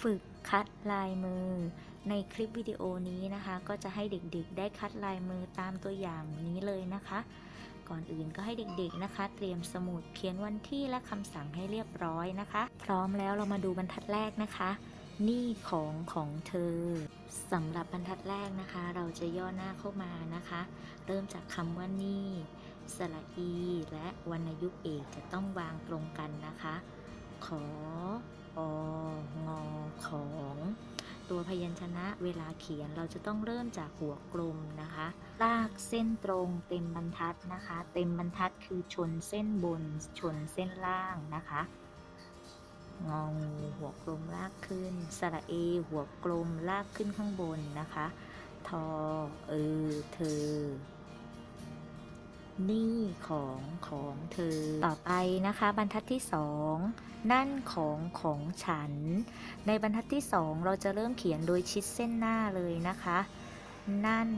ฝึกคัดลายมือ ในคลิปวิดีโอนี้นะคะ ก็จะให้เด็กๆ ได้คัดลายมือตามตัวอย่างนี้เลยนะคะ ก่อนอื่นก็ให้เด็กๆนะคะ เตรียมสมุดเขียนวันที่และคำสั่งให้เรียบร้อยนะคะ พร้อมแล้วเรามาดูบรรทัดแรกนะคะนี่ของของเธอสำหรับบรรทัดแรกนะคะ เราจะย่อหน้าเข้ามานะคะ เริ่มจากคำว่านี่สระอี และวรรณยุกต์เอกจะต้องวางตรงกันนะคะ ขอองอของตัวพยัญชนะเวลาเขียนเราจะต้องเริ่มจากหัวกลมนะคะ ลากเส้นตรงเต็มบรรทัดนะคะ เต็มบรรทัดคือชนเส้นบน ชนเส้นล่างนะคะงองูหัวกลมลากขึ้น สระเอ หัวกลมลากขึ้นข้างบนนะคะ ทอ เออ เธอ นี่ของของเธอ ต่อไปนะคะ บรรทัดที่สองนั่นของของฉัน ในบรรทัดที่สองเราจะเริ่มเขียนโดยชิดเส้นหน้าเลยนะคะ นั่น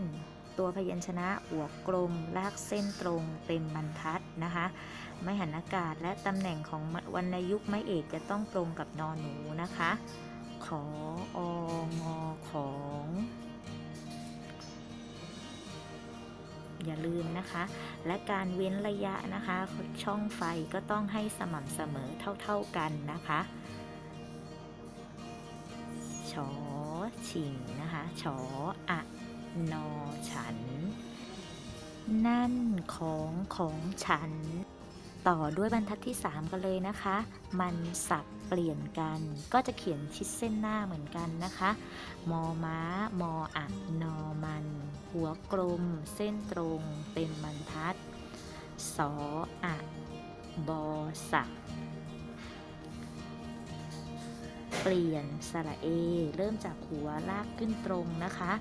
ตัวพยัญชนะหัวกลมลากเส้นตรงเต็มบรรทัดนะคะ ไม่หันอากาศและตำแหน่งของวรรณยุกต์ไม้เอกจะต้องตรงกับนอนหนูนะคะ ขออ อย่าลืมนะคะ และการเว้นระยะนะคะ ช่องไฟก็ต้องให้สม่ำเสมอเท่าๆกันนะคะชอชิงนะคะชออะนอฉัน นั่นของของฉัน ต่อด้วยบรรทัดที่ 3 กันเลยนะคะ มันสับเปลี่ยนกันก็จะเขียนชิดเส้นหน้าเหมือนกันนะคะ มอม้ามออะนอ หัวกลม เส้นตรงเต็มบรรทัด สออะบอสักเปลี่ยนสระเอ เริ่มจากหัวลากขึ้นตรงนะคะ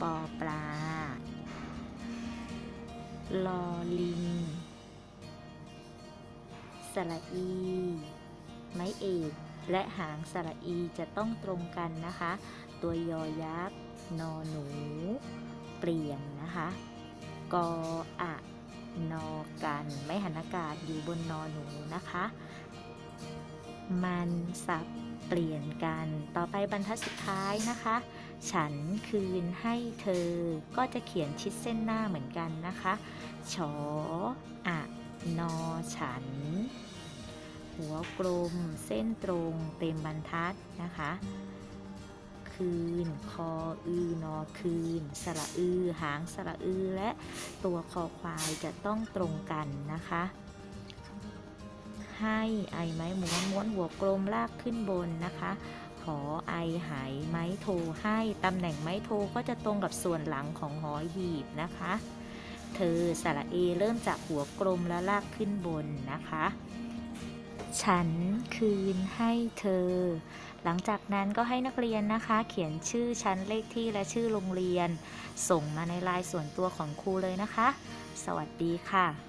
ปอปลา ลอลิง สระอี ไม้เอก และหางสระอีจะต้องตรงกันนะคะ ตัวยอยักษ์ นอหนู ปลี่ยนนะคะกออะนอกันไม่หันอากาศอยู่บนนอหนูนะคะ มันสับเปลี่ยนกัน ต่อไปบรรทัดสุดท้ายนะคะ ฉันคืนให้เธอ ก็จะเขียนชิดเส้นหน้าเหมือนกันนะคะ ชออะนอฉัน หัวกลมเส้นตรงเต็มบรรทัดนะคะ คืน คออือนอคืน สระอือ หางสระอือ และตัวคอควายจะต้องตรงกันนะคะ ให้ไอไม้ม้วนม้วนหัวกลมลากขึ้นบนนะคะหอไอหายไม้โทให้ตำแหน่งไม้โทก็จะตรงกับส่วนหลังของหอหีบนะคะ เธอสระเอเริ่มจากหัวกลมแล้วลากขึ้นบนนะคะ ฉันคืนให้เธอ หลังจากนั้นก็ให้นักเรียนนะคะ เขียนชื่อชั้นเลขที่และชื่อโรงเรียน ส่งมาในไลน์ส่วนตัวของครูเลยนะคะ สวัสดีค่ะ